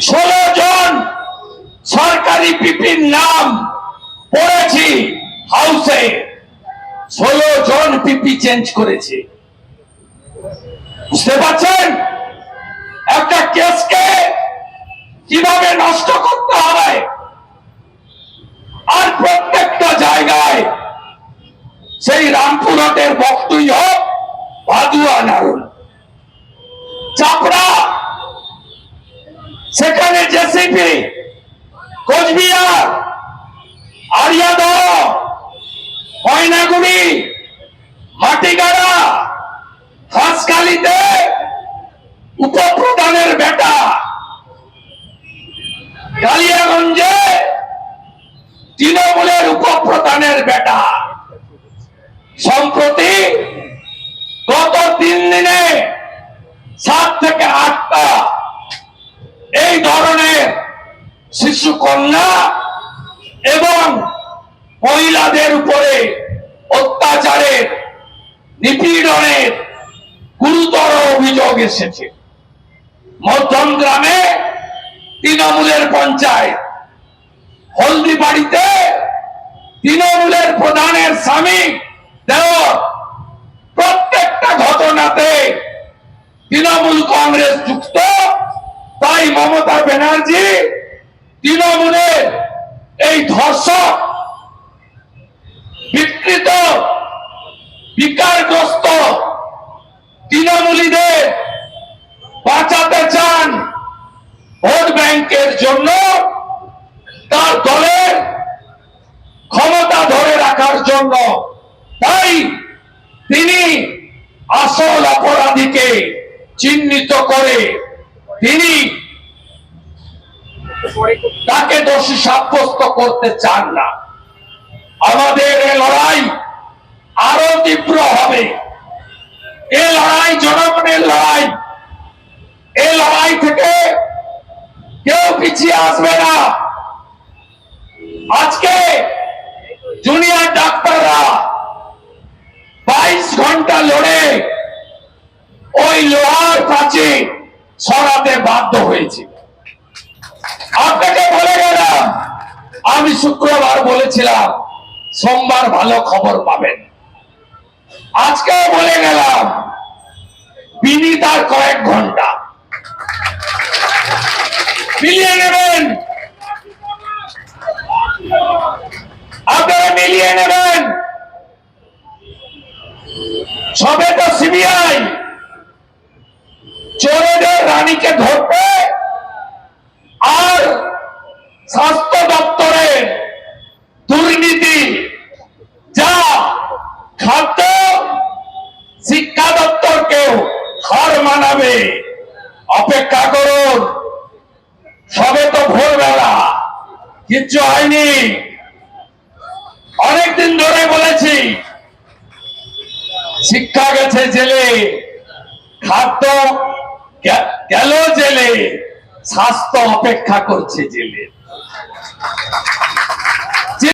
ষোলো জন সরকারি পিপির নাম পড়েছি হাউসে। ষোলো জন পিপি চেঞ্জ করেছে। বুঝতে পারছেন? একটা কেসকে কীভাবে নষ্ট করতে হয় আর প্রত্যেকটা জায়গায় সেই রামপুরহাটের বক্তই হোক ভাদুয়া নারুল। চাপড়া জেসিপি কোচবিহার আরিয়াদহ ময়নাগুড়ি মাটিগাড়া হাঁসখালিতে উপপ্রধানের বেটা। কালিয়াগঞ্জে তৃণমূলের উপপ্রধানের বেটা। সম্প্রতি শিশু কন্যা এবং মহিলাদের উপরে অত্যাচারের, নিপীড়নের গুরুতর অভিযোগ এসেছে। মধ্যম গ্রামে তৃণমূলের পঞ্চায়েত। হলদিবাড়িতে তৃণমূলের প্রধানের স্বামী দেওর প্রত্যেকটা ঘটনাতে তৃণমূল কংগ্রেস যুক্ত। তাই মমতা ব্যানার্জি তৃণমূলের এই ধর্ষক বিকৃত, বিকারগ্রস্ত তৃণমূলীদের বাঁচাতে চান ভোট ব্যাংকের জন্য তার দলের ক্ষমতা ধরে রাখার জন্য। তাই তিনি আসল অপরাধীকে চিহ্নিত করে তিনি তাকে দোষী সাব্যস্ত করতে চান না। আমাদের এ লড়াই আরও তীব্র হবে। এ লড়াই, জনগণের লড়াই, এ লড়াই থেকে কেউ পিছিয়ে আসবে না। আজকে জুনিয়র ডাক্তাররা বাইশ ঘণ্টা লড়ে ওই লোহার প্রাচীর সরাতে বাধ্য হয়েছে। আপনাকে বলে গেলাম। আমি শুক্রবার বলেছিলাম, সোমবার ভালো খবর পাবেন। আজকে বলে গেলাম, বিনীতার কয়েক ঘণ্টা। মিলিয়ে নেবেন। আপনারা মিলিয়ে নেবেন। সবে তো সিবিআই। চোরেদের রানীকে ধরবে আর স্বাস্থ্য দপ্তরের দুর্নীতি যা খাদ্য শিক্ষা দপ্তরকেও হার মানাবে অপেক্ষা করুন সবে তো ভোরবেলা কিচ্ছু হয়নি। অনেকদিন ধরে বলেছি, শিক্ষা গেছে জেলে, খাদ্য গেল জেলে, স্বাস্থ্য অপেক্ষা করছে জেলে।